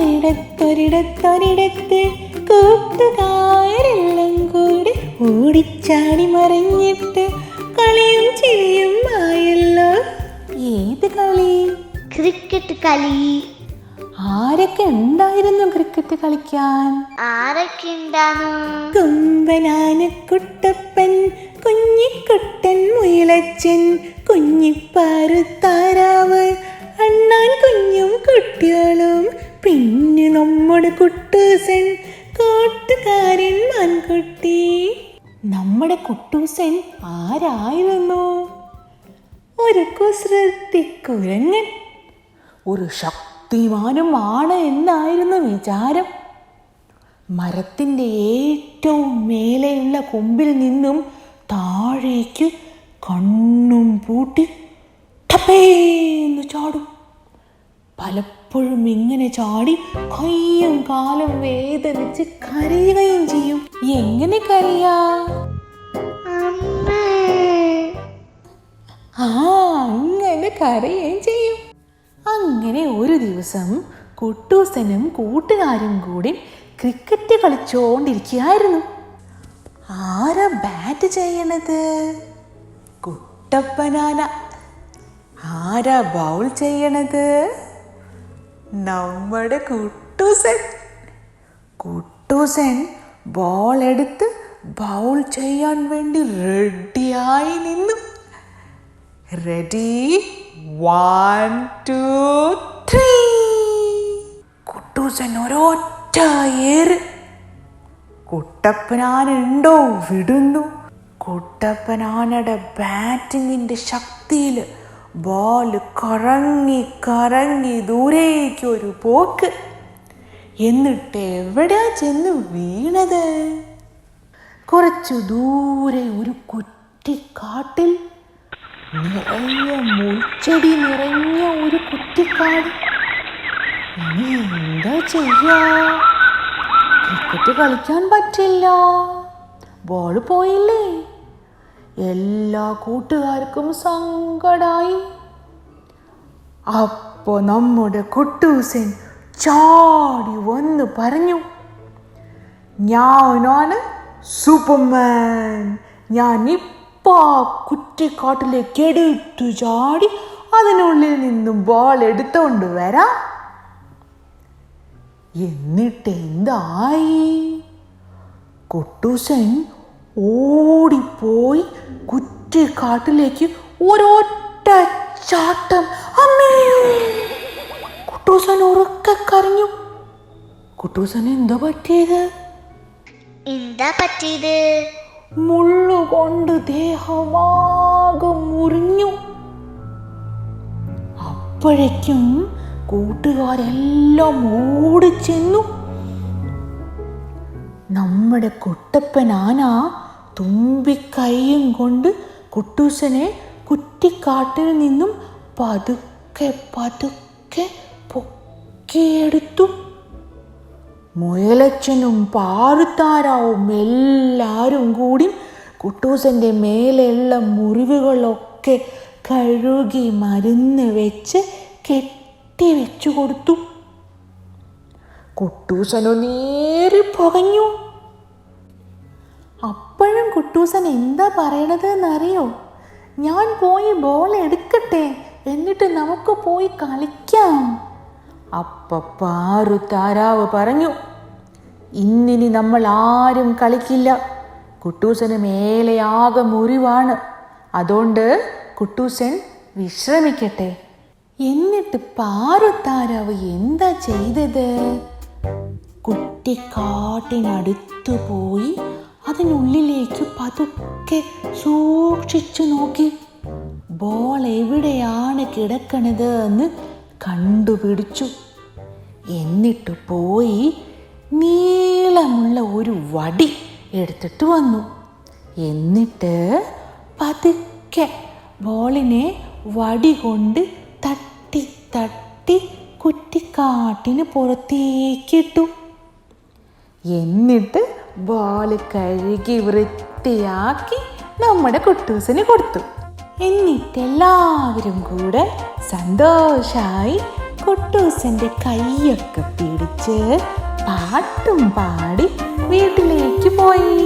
ഒരിടത്തൊരിടത്തൊരിടത്ത് കൂട്ടുകാരെല്ലാം കൂടി ഓടിച്ചാടി മറിഞ്ഞിട്ട് കളിയും ചിരിയും ആയല്ലോ. ഏത് കളി? ക്രിക്കറ്റ് കളി. ആരൊക്കെ ഉണ്ടായിരുന്നു ക്രിക്കറ്റ് കളിക്കാൻ? ആരൊക്കെ കുമ്പനാന കുമ്പനാനക്കുട്ടപ്പൻ കുഞ്ഞിക്കുട്ടൻ മുയലച്ചൻ കുഞ്ഞിപ്പാറുത്താരാവ് അണ്ണാൻ കുഞ്ഞും കുട്ടികളും. പിന്നെ നമ്മുടെ കുട്ടൂസൻ കൂട്ടുകാരൻ മാൻകുട്ടി നമ്മുടെ കുട്ടൂസൻ ആരായിരുന്നു? ഒരു കുസൃതി കുരങ്ങൻ. ഒരു ശക്തിമാനുമാണ് എന്നായിരുന്നു വിചാരം. മരത്തിന്റെ ഏറ്റവും മേലെയുള്ള കൊമ്പിൽ നിന്നും താഴേക്ക് കണ്ണും പൂട്ടി ടപ്പേന്ന് ചാടും. പലപ്പോഴും ഇങ്ങനെ ചാടി കയ്യും കാലും വേദനിച്ച് കരയുകയും ചെയ്യും. എങ്ങനെ കരയാ? ആ അങ്ങനെ കരയുകയും ചെയ്യും. അങ്ങനെ ഒരു ദിവസം കുട്ടൂസനും കൂട്ടുകാരും കൂടി ക്രിക്കറ്റ് കളിച്ചോണ്ടിരിക്കുകയായിരുന്നു. ആരാ ബാറ്റ് ചെയ്യണത്? കുട്ടപ്പനാന. ആരാ ബൗൾ ചെയ്യണത്? നമ്മുടെ കുട്ടൂസൻ. കുട്ടൂസൻ ബോൾ എടുത്ത് ബൗൾ ചെയ്യാൻ വേണ്ടി റെഡിയായി നിന്നു. Ready one two three Kuttoosan ഒരൊറ്റ ഏറ്. കുട്ടപ്പനാനുണ്ടോ വിടുന്നു. കുട്ടപ്പനാനയുടെ ബാറ്റിങ്ങിന്റെ ശക്തിയിൽ ബോൾ കറങ്ങി കറങ്ങി ദൂരേക്ക് ഒരു പോക്ക്. എന്നിട്ട് എവിടെയാ ചെന്ന് വീണത്? കുറച്ചു ദൂരെ ഒരു കുറ്റിക്കാട്ടിൽ നിറയെ മുൾച്ചെടി നിറഞ്ഞ ഒരു കുറ്റിക്കാട്. ഇനി എന്താ ചെയ്യാ? ക്രിക്കറ്റ് കളിക്കാൻ പറ്റില്ല. ബോൾ പോയില്ലേ? എല്ലാ കൂട്ടുകാർക്കും സങ്കടായി. അപ്പോ നമ്മുടെ കുട്ടൂസൻ ചാടി വന്ന് പറഞ്ഞു ഞാനാണ് സൂപ്പർമാൻ. ഞാൻ ഇപ്പാ കുറ്റിക്കാട്ടിലേക്ക് എടുത്തു ചാടി അതിനുള്ളിൽ നിന്നും ബോൾ എടുത്തോണ്ട് വരാം. എന്നിട്ട് എന്തായി? കൊട്ടൂസൻ ഓടിപ്പോയി കുറ്റിക്കാട്ടിലേക്ക് ഒരൊറ്റ ചാട്ടം. അമ്മേ! കുട്ടൂസൻ ഉറക്കെ കരഞ്ഞു. കുട്ടൂസൻ എന്താ പറ്റിയത്? എന്താ പറ്റിയത്? മുള്ളുകൊണ്ട് ദേഹമാകെ മുറിഞ്ഞു. അപ്പോഴേക്കും കൂട്ടുകാരെല്ലാം ഓടിച്ചെന്നു. നമ്മുടെ കുട്ടപ്പൻ ആന തുമ്പിക്കൈയും കൊണ്ട് കുട്ടൂസനെ കുറ്റിക്കാട്ടിൽ നിന്നും പതുക്കെ പതുക്കെ പൊക്കിയെടുത്തു. മുയലച്ചനും പാറുത്താരാവും എല്ലാവരും കൂടി കുട്ടൂസന്റെ മേലെയുള്ള മുറിവുകളൊക്കെ കഴുകി മരുന്ന് വെച്ച് കെട്ടി വെച്ചു കൊടുത്തു. കുട്ടൂസനു നേരെ പുകഞ്ഞു. കുട്ടൂസൻ എന്താ പറയണത് എന്നറിയോ? ഞാൻ പോയി ബോൾ എടുക്കട്ടെ എന്നിട്ട് നമുക്ക് പോയി കളിക്കാം. അപ്പ പാറു താരാവ് പറഞ്ഞു ഇന്നിനി നമ്മൾ ആരും കളിക്കില്ല. കുട്ടൂസന് മേലെ ആകെ മുറിവാണ്. അതുകൊണ്ട് കുട്ടൂസൻ വിശ്രമിക്കട്ടെ. എന്നിട്ട് പാറുത്താരാവ് എന്താ ചെയ്തത്? കുട്ടിക്കാട്ടിനടുത്തു പോയി അതിനുള്ളിലേക്ക് പതുക്കെ സൂക്ഷിച്ചു നോക്കി. ബോൾ എവിടെയാണ് കിടക്കണത് എന്ന് കണ്ടുപിടിച്ചു. എന്നിട്ട് പോയി നീളമുള്ള ഒരു വടി എടുത്തിട്ട് വന്നു. എന്നിട്ട് പതുക്കെ ബോളിനെ വടി കൊണ്ട് തട്ടി തട്ടി കുറ്റിക്കാട്ടിന് പുറത്തേക്കിട്ടു. എന്നിട്ട് ബോൾ കഴുകി വൃത്തിയാക്കി നമ്മുടെ കുട്ടൂസിന് കൊടുത്തു. എന്നിട്ട് എല്ലാവരും കൂടെ സന്തോഷായി കുട്ടൂസന്റെ കൈയൊക്കെ പിടിച്ച് പാട്ടും പാടി വീട്ടിലേക്ക് പോയി.